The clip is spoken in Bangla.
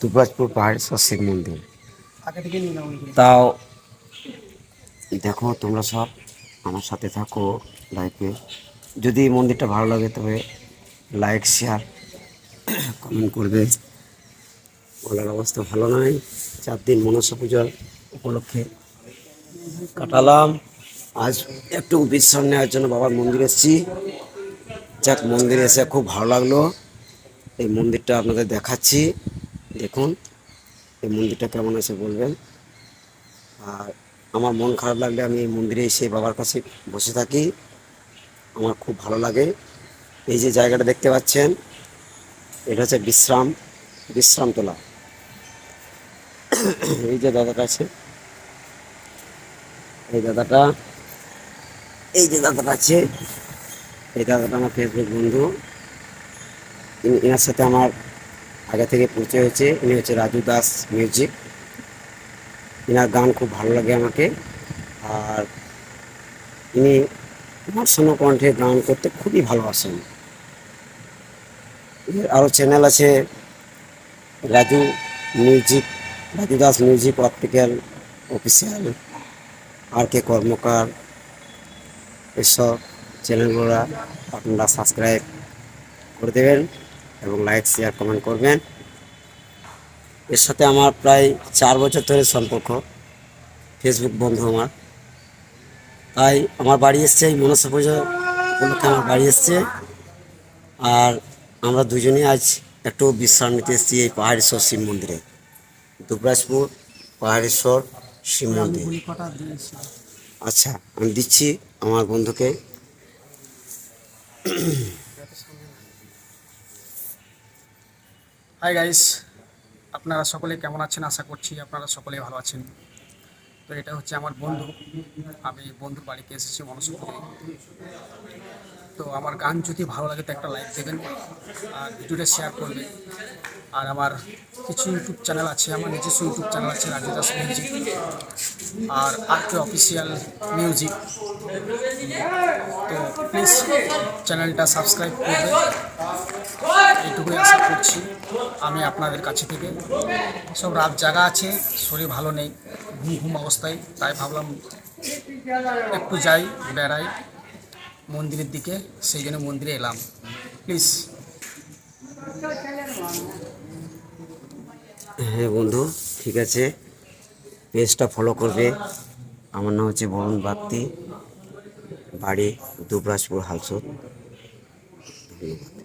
দুবরাজপুর পাহাড়েশ্বর শিব মন্দির। তাও দেখো তোমরা সব আমার সাথে থাকো লাইফে যদি মন্দিরটা ভালো লাগে তবে লাইক শেয়ার কমেন্ট করবে। বলার অবস্থা ভালো নয় চার দিন মনসা পূজার উপলক্ষে কাটালাম। আজ একটু বিশ্রাম নেওয়ার জন্য বাবার মন্দিরে এসেছি। যাক মন্দিরে এসে খুব ভালো লাগল। এই মন্দিরটা আপনাদের দেখাচ্ছি। দেখুন, এই মন্দিরটা কেমন আছে বলবেন? আর আমার মন খারাপ লাগলে আমি এই মন্দিরে এসে বাবার কাছে বসে থাকি। আমার খুব ভালো লাগে। এই যে জায়গাটা দেখতে পাচ্ছেন, এটা হচ্ছে বিশ্রাম বিশ্রাম তোলা এই যে দাদাটা আছে এই দাদাটা, এই যে দাদাটা আছে এই দাদাটা আমার ফেসবুক বন্ধু। এনার সাথে আমার আগে থেকে পরিচয় হয়েছে। ইনি হচ্ছে রাজু দাস মিউজিক। এনার গান খুব ভালো লাগে আমাকে। আর ইনি আমার কণ্ঠে গান করতে খুবই ভালোবাসেন। এর আরও চ্যানেল আছে Raju music, Raju Das music optical, official R K Karmakar, এসব চ্যানেলগুলো আপনারা সাবস্ক্রাইব করে দেবেন। এবং লাইক শেয়ার কমেন্ট করবেন। এর সাথে আমার প্রায় চার বছর ধরে সম্পর্ক ফেসবুক বন্ধু আমার। তাই আমার বাড়ি এসছে, এই মনসা পুজো উপলক্ষে আমার বাড়ি এসছে। আর আমরা দুজনেই আজ একটু বিশ্রাম নিতে এসেছি এই পাহাড়েশ্বর শিব মন্দিরে। দুবরাজপুর পাহাড়েশ্বর শিব মন্দির। আচ্ছা আমি দিচ্ছি আমার বন্ধুকে। হাই গাইস আপনারা সকলে কেমন আছেন? আশা করছি আপনারা সকলে ভালো আছেন। তো এটা হচ্ছে আমার বন্ধু। আমি বন্ধুর বাড়িতে এসেছি মনসপুরে তো আমার গান যদি ভালো লাগে তো একটা লাইক দেবেন আর ভিডিওটা শেয়ার করবেন। আর আমার কিছু ইউটিউব চ্যানেল আছে, আমার নিজস্ব ইউটিউব চ্যানেল আছে রাজু দাস মিউজিক আর আর কে অফিসিয়াল মিউজিক তো প্লিজ চ্যানেলটা সাবস্ক্রাইব করবে এইটুকুই আশা করছি আমি আপনাদের কাছে থেকে। সব রাত জাগা আছে, শরীর ভালো নেই, ঘুম ঘুম অবস্থায়, তাই ভাবলাম একটু যাই, বেড়াই। মন্দিরের দিকে, সেই জন্য মন্দিরে এলাম। প্লিজ হ্যাঁ বন্ধু, ঠিক আছে। পেজটা ফলো করবে। আমার নাম হচ্ছে বরুণ বাগতি। বাড়ি দুবরাজপুর, হালসুদ। ধন্যবাদ।